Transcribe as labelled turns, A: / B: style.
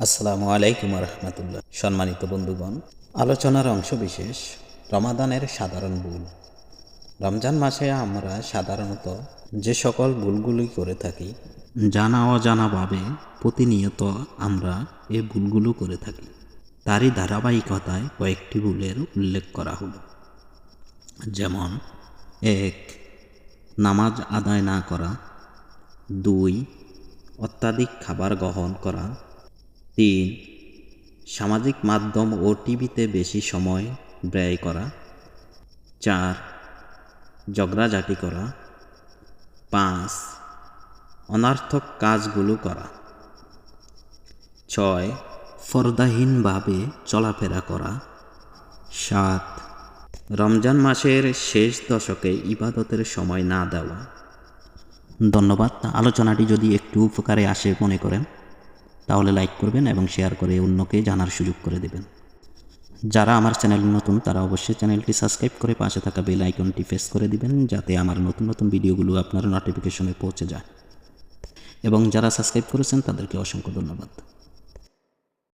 A: আসসালামু আলাইকুম রহমতুল্লাহ। সম্মানিত বন্ধুগণ, আলোচনার অংশ বিশেষ রমাদানের সাধারণ ভুল। রমজান মাসে আমরা সাধারণত যে সকল ভুলগুলি করে থাকি, জানা অজানাভাবে প্রতিনিয়ত আমরা এ ভুলগুলো করে থাকি। তারই ধারাবাহিকতায় কয়েকটি ভুলের উল্লেখ করা হলো। যেমন, এক, নামাজ আদায় না করা। দুই, অত্যাধিক খাবার গ্রহণ করা। তিন সামাজিক মাধ্যম ও টিভিতে বেশি সময় ব্যয় করা। চার, ঝগড়াঝাটি করা। পাঁচ, অনার্থক কাজগুলো করা। ছয়, ফর্দাহীনভাবে চলাফেরা করা। সাত, রমজান মাসের শেষ দশকে ইবাদতের সময় না দেওয়া। ধন্যবাদ। আলোচনাটি যদি একটু উপকারে আসে মনে করেন। তাহলে লাইক করবেন এবং শেয়ার করে অন্যকে জানার সুযোগ করে দেবেন। যারা আমার চ্যানেল নতুন, তারা অবশ্যই চ্যানেলটি সাবস্ক্রাইব করে পাশে থাকা বেল আইকনটি প্রেস করে দিবেন, যাতে আমার নতুন নতুন ভিডিওগুলো আপনার নোটিফিকেশনে পৌঁছে যায়। এবং যারা সাবস্ক্রাইব করেছেন, তাদেরকে অসংখ্য ধন্যবাদ।